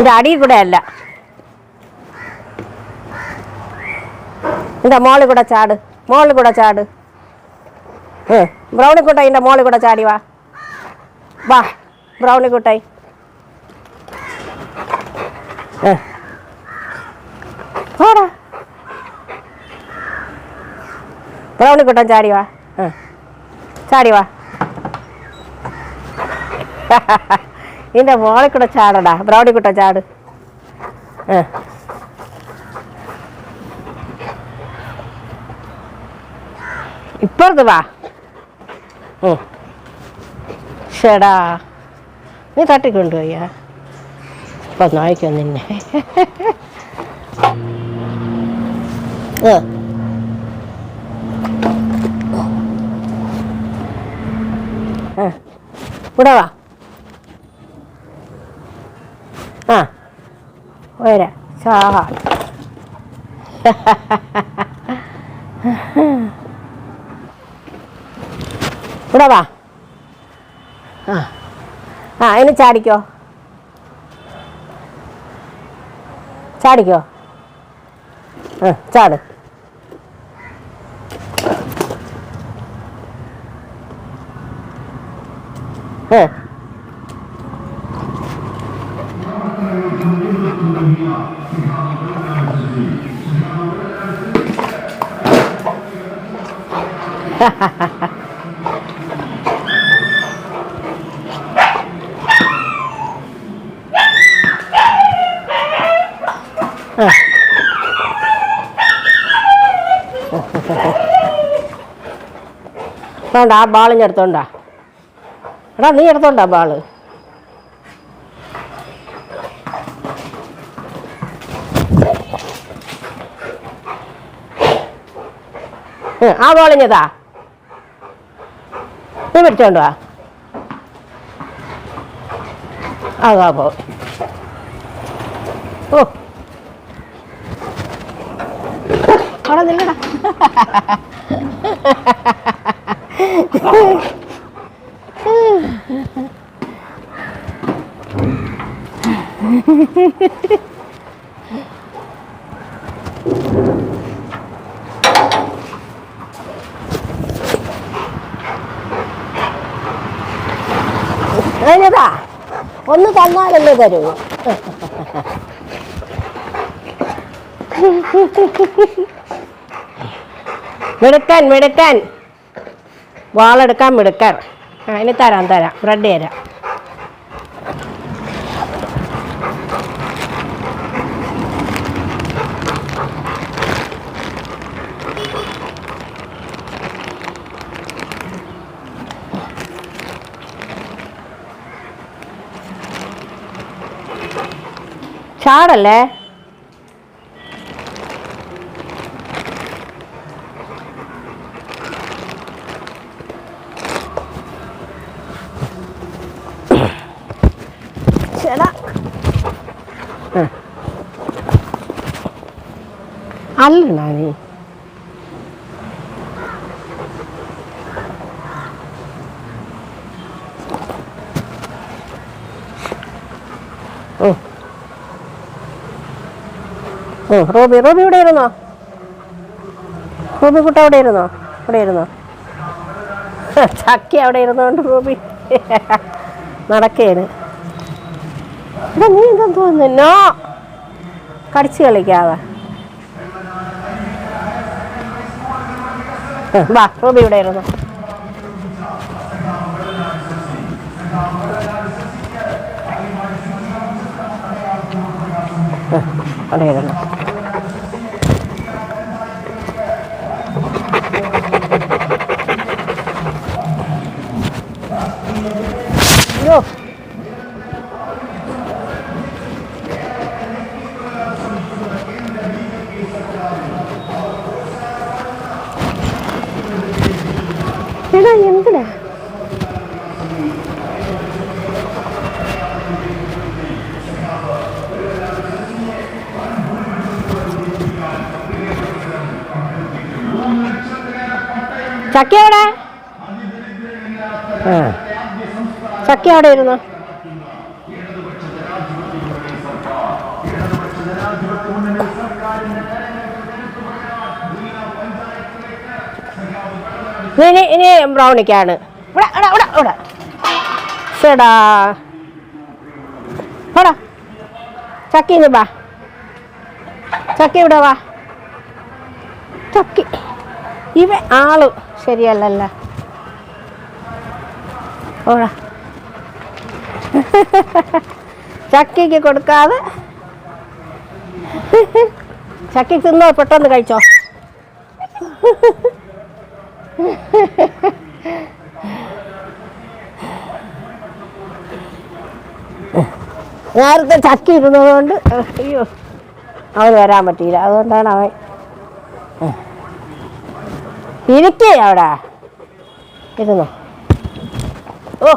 ഇത് അടി കൂടെ അല്ല. ഇതിന്റെ മോളിൽ കൂടെ ചാട്. മോളിൽ കൂടെ ചാട്. ഏ ബ്രൗണി കൂട്ടായി എന്റെ മോളിൽ കൂടെ ചാടി വാ. വാ ബ്രൗണി കൂട്ടായി. ഏ. ഓടാ ബ്രൗണി കൂട്ടം ചാടി വാ. ചാടി വാ. നിന്റെ മോളെ കൂടെ ചാടടാ. ബ്രൗണി കൂട്ട ചാട്. ഇപ്പുറത്ത് വാ. ഷടാ. നീ തട്ടിക്കൊണ്ടുപോയാ ഇപ്പൊ നായിക്കോ നിന്നെ. ഏ. ഇവിടെ വാ. ആ. വരാ. സാഹ. ഇവിടെ വാ. ആ. ആ ഇനി ചാടിക്കോ. ചാടിക്കോ. ആ ചാട്. ഏ വേണ്ട ആ ബാളിഞ്ഞ് എടുത്തോണ്ടാ എടാ നീ എടുത്തോണ്ടാ ബാള് ആ ബാളിഞ്ഞതാ നീ പിടിച്ചോണ്ട് വാ. അതാ പോ. ഓ. അവിടെ അതിനതാ ഒന്ന് തന്നാലല്ലേ തരൂ. മിടുക്കൻ മിടുക്കൻ. വാളെടുക്കാൻ മിടുക്കൻ അതിന് തരാം തരാം. ബ്രെഡ് തരാം. ചാടല്ലേ? ചേടാ. അല്ലണ നീ ഉം, റോബി റോബി ഇവിടെ ഇരുന്നോ റോബി കുട്ട അവിടെ ഇരുന്നോ അവിടെ ഇരുന്നോ ചക്കി അവിടെ ഇരുന്നോണ്ട് റോബി. നടക്കേന് എടാ നീ എന്താ തോന്നുന്നോ? കടിച്ചു കളിക്കാതെ. വാ റോബി ഇവിടെ ഇരുന്നോ അവിടെ ഇരുന്നോ എടാ ചക്ക അവിടെ ചക്ക അവിടെ ഇരുന്നു ഇനി ഇനി ബ്രൗണിക്കാണ് ഇവിടെ ഇവിടെ ഇവിടെ ഇവിടെ. ചേടാ പോടാ. ചക്കിന്ന് ബാ ചക്കി ഇവിടെ വാ. ചക്കി. ഇവ ആൾ ശരിയല്ലല്ല. ഓടാ ചക്കിക്ക് കൊടുക്കാതെ. ചക്കി തിന്നോ പെട്ടെന്ന് കഴിച്ചോ. നേരത്തെ ചക്കി ഇരുന്നത് കൊണ്ട് അയ്യോ അവന് വരാൻ പറ്റിയില്ല. അതുകൊണ്ടാണ് അവൻ ഇരിക്കേ അവിടെ. ഇരുന്നോ. ഓ.